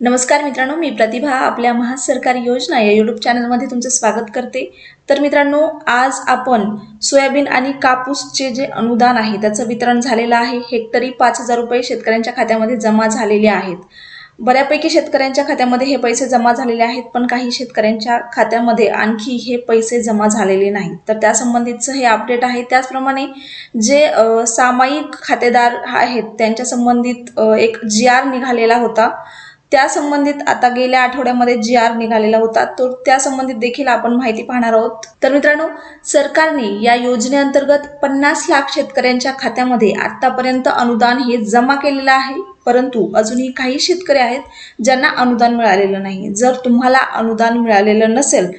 नमस्कार मित्रांनो मी प्रतिभा आपल्या महासरकारी योजना या यूट्यूब चॅनलमध्ये तुमचं स्वागत करते. तर मित्रांनो आज आपण सोयाबीन आणि कापूसचे जे अनुदान आहे त्याचं वितरण झालेलं आहे. हेक्टरी पाच हजार रुपये शेतकऱ्यांच्या खात्यामध्ये जमा झालेले आहेत. बऱ्यापैकी शेतकऱ्यांच्या खात्यामध्ये हे पैसे जमा झालेले आहेत पण काही शेतकऱ्यांच्या खात्यामध्ये आणखी हे पैसे जमा झालेले नाहीत तर त्या संबंधितचं हे अपडेट आहे. त्याचप्रमाणे जे सामायिक खातेदार आहेत त्यांच्या संबंधित एक जी आर निघालेला होता. त्या संबंधित आता गेल्या आठवड्यामध्ये जी आर निघालेला होता. तो त्या संबंधित देखील आपण माहिती पाहणार आहोत. तर मित्रांनो सरकारने या योजनेअंतर्गत पन्नास लाख शेतकऱ्यांच्या खात्यामध्ये आतापर्यंत अनुदान हे जमा केलेलं आहे. परंतु अजूनही काही शेतकरी आहेत ज्यांना अनुदान मिळालेलं नाही. जर तुम्हाला अनुदान मिळालेलं नसेल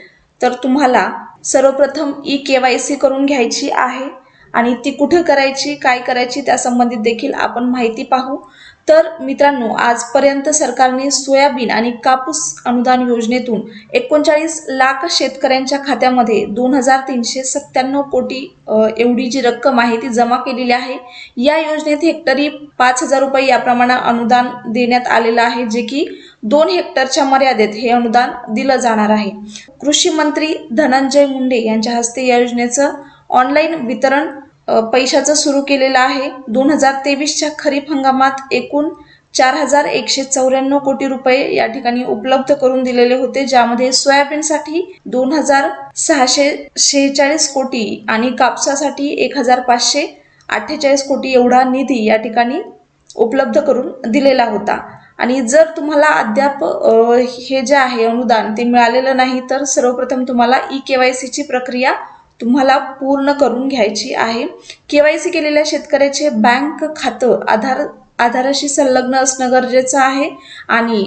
तर तुम्हाला सर्वप्रथम ई के वाय सी करून घ्यायची आहे. आणि ती कुठं करायची काय करायची त्या संबंधित देखील आपण माहिती पाहू. तर मित्रांनो आजपर्यंत सरकारने सोयाबीन आणि कापूस अनुदान योजनेतून एकोणचाळीस लाख शेतकऱ्यांच्या खात्यामध्ये दोन हजार तीनशे सत्त्याण्णव कोटी एवढी जी रक्कम आहे ती जमा केलेली आहे. या योजनेत हेक्टरी पाच हजार रुपये याप्रमाणे अनुदान देण्यात आलेलं आहे जे की दोन हेक्टरच्या मर्यादेत हे अनुदान दिलं जाणार आहे. कृषी मंत्री धनंजय मुंडे यांच्या हस्ते या योजनेचं ऑनलाईन वितरण पैशाचं सुरू केलेलं आहे. दोन हजार तेवीसच्या खरीप हंगामात एकूण चार हजार एकशे चौऱ्याण्णव कोटी रुपये या ठिकाणी उपलब्ध करून दिलेले होते ज्यामध्ये सोयाबीनसाठी दोन हजार सहाशे शेहेचाळीस कोटी आणि कापसासाठी एक हजार पाचशे अठ्ठेचाळीस कोटी एवढा निधी या ठिकाणी उपलब्ध करून दिलेला होता. आणि जर तुम्हाला अद्याप हे जे आहे अनुदान ते मिळालेलं नाही तर सर्वप्रथम तुम्हाला ई के वाय सीची प्रक्रिया तुम्हाला पूर्ण करून घ्यायची आहे. के वाय सी केलेल्या शेतकऱ्याचे बँक खातं आधार आधाराशी संलग्न असणं गरजेचं आहे. आणि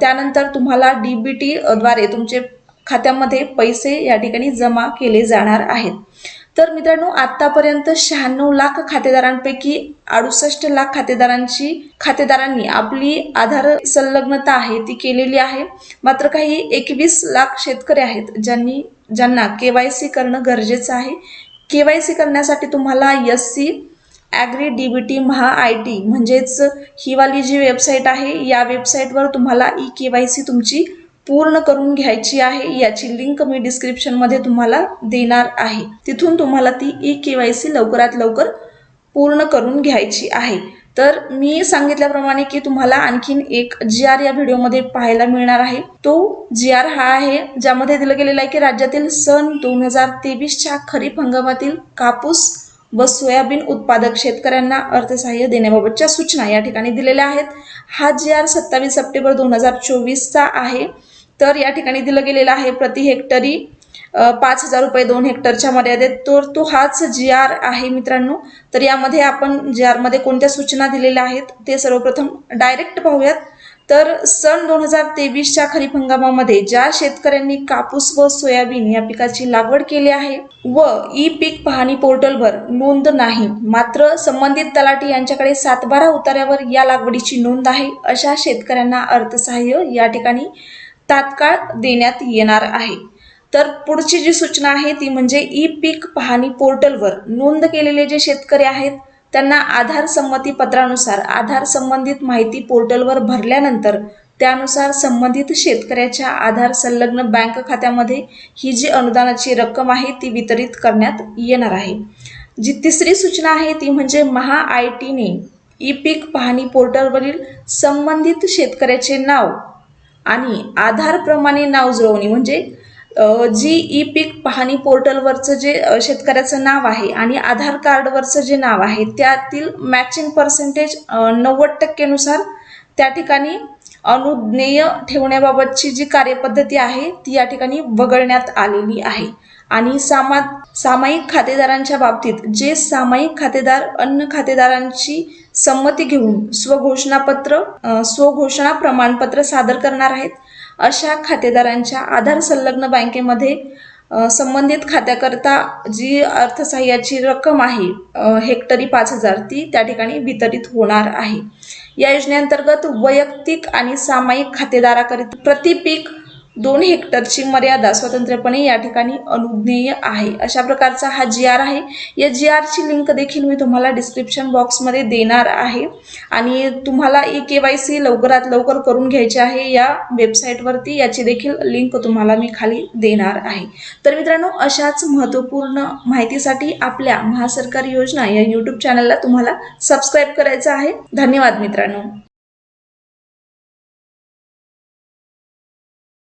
त्यानंतर तुम्हाला डी बी टी द्वारे तुमचे खात्यामध्ये पैसे या ठिकाणी जमा केले जाणार आहेत. तर मित्रांनो आतापर्यंत शहाण्णव लाख खातेदारांपैकी अडुसष्ट लाख खातेदारांची खातेदारांनी आपली आधार संलग्नता आहे ती केलेली आहे. मात्र काही एकवीस लाख शेतकरी आहेत ज्यांनी ज्यांना के वाय सी करणं गरजेचं आहे. के वाय सी करण्यासाठी तुम्हाला S C agri D B T Maha I T म्हणजेच ही वाली जी वेबसाईट आहे या वेबसाईटवर तुम्हाला ई के वाय सी तुमची पूर्ण करून घ्यायची आहे याची लिंक मी डिस्क्रिप्शनमध्ये तुम्हाला देणार आहे. तिथून तुम्हाला ती ई के वाय सी लवकरात लवकर पूर्ण करून घ्यायची आहे. तर मी सांगितल्याप्रमाणे की तुम्हाला आणखीन एक जी आर या व्हिडिओमध्ये पाहायला मिळणार आहे. तो जी आर हा आहे ज्यामध्ये दिलं गेलेलं आहे की राज्यातील सन दोन हजार तेवीसच्या खरीप हंगामातील कापूस व सोयाबीन उत्पादक शेतकऱ्यांना अर्थसहाय्य देण्याबाबतच्या सूचना या ठिकाणी दिलेल्या आहेत. हा जी आर सत्तावीस सप्टेंबर दोन हजार चोवीसचा आहे. तर या ठिकाणी दिलं गेलेलं आहे प्रति हेक्टरी पाच हजार रुपये दोन हेक्टरच्या मर्यादेत. तर तो हाच जी आर आहे मित्रांनो. तर यामध्ये आपण जी आरमध्ये कोणत्या सूचना दिलेल्या आहेत ते सर्वप्रथम डायरेक्ट पाहूयात. तर सन दोन हजार तेवीसच्या खरीप हंगामामध्ये ज्या शेतकऱ्यांनी कापूस व सोयाबीन या पिकाची लागवड केली आहे व ई पीक पाहणी पोर्टलवर नोंद नाही मात्र संबंधित तलाठी यांच्याकडे सातबारा उतार्यावर या लागवडीची नोंद आहे अशा शेतकऱ्यांना अर्थसहाय्य या ठिकाणी तात्काळ देण्यात येणार आहे. तर पुढची जी सूचना आहे ती म्हणजे ई पीक पाहणी पोर्टलवर नोंद केलेले जे शेतकरी आहेत त्यांना आधार संमती पत्रानुसार आधार संबंधित माहिती पोर्टलवर भरल्यानंतर त्यानुसार संबंधित शेतकऱ्याच्या आधार संलग्न बँक खात्यामध्ये ही जी अनुदानाची रक्कम आहे ती वितरित करण्यात येणार आहे. जी तिसरी सूचना आहे ती म्हणजे महा आय टीने ई पीक पाहणी पोर्टलवरील संबंधित शेतकऱ्याचे नाव आणि आधारप्रमाणे नाव जुळवणी. म्हणजे जी ई पीक पाहणी पोर्टलवरचं जे शेतकऱ्याचं नाव आहे आणि आधार कार्डवरचं जे नाव आहे त्यातील मॅचिंग पर्सेंटेज नव्वद टक्केनुसार त्या ठिकाणी अनुज्ञेय ठेवण्याबाबतची जी कार्यपद्धती आहे ती या ठिकाणी वगळण्यात आलेली आहे. आणि सामा सामायिक खातेदारांच्या बाबतीत जे सामायिक खातेदार अन्य खातेदारांची संमती घेऊन स्वघोषणापत्र स्वघोषणा प्रमाणपत्र सादर करणार आहेत अशा खातेदारांच्या आधार संलग्न बँकेमध्ये संबंधित खात्याकरता जी अर्थसहाय्याची रक्कम आहे हेक्टरी पाच हजार ती त्या ठिकाणी वितरित होणार आहे. या योजनेअंतर्गत वैयक्तिक आणि सामायिक खातेदाराकरिता प्रति पीक दोन हेक्टरची मर्यादा स्वतंत्रपणे या ठिकाणी अनुज्ञेय आहे. अशा प्रकारचा हा जी आर आहे. या जी आरची लिंक देखील मी तुम्हाला डिस्क्रिप्शन बॉक्समध्ये देणार आहे. आणि तुम्हाला ई के वाय सी लवकरात लवकर करून घ्यायची आहे या वेबसाईटवरती याची देखील लिंक तुम्हाला मी खाली देणार आहे. तर मित्रांनो अशाच महत्त्वपूर्ण माहितीसाठी आपल्या महासरकारी योजना या यूट्यूब चॅनलला तुम्हाला सबस्क्राईब करायचं आहे. धन्यवाद मित्रांनो.